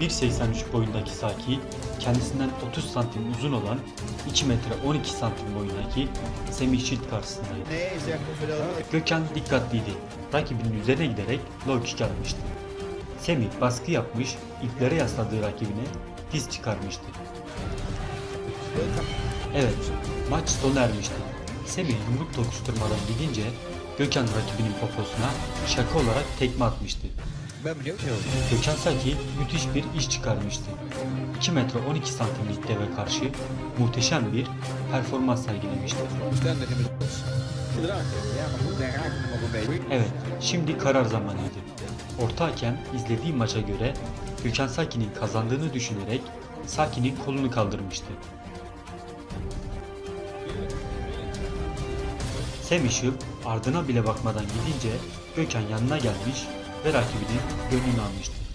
1.83 boyundaki Saki, kendisinden 30 santim uzun olan 2 metre 12 santim boyundaki Semih Şit karşısındaydı. Gökhan dikkatliydi. Rakibinin üzerine giderek low kick atmıştı. Semih baskı yapmış, iplere yasladığı rakibine diz çıkarmıştı. Evet, maç sona ermişti. Semih yumruk tokuşturmadan gidince Gökhan rakibinin poposuna şaka olarak tekme atmıştı. Gökhan Saki müthiş bir iş çıkarmıştı. 2 metre 12 santimlik deve karşı muhteşem bir performans sergilemişti. Evet, şimdi karar zamanıydı. Orta hakem izlediği maça göre Gökhan Saki'nin kazandığını düşünerek Saki'nin kolunu kaldırmıştı. Semih Şıp ardına bile bakmadan gidince Gökhan yanına gelmiş ve rakibinin gönlünü almıştı.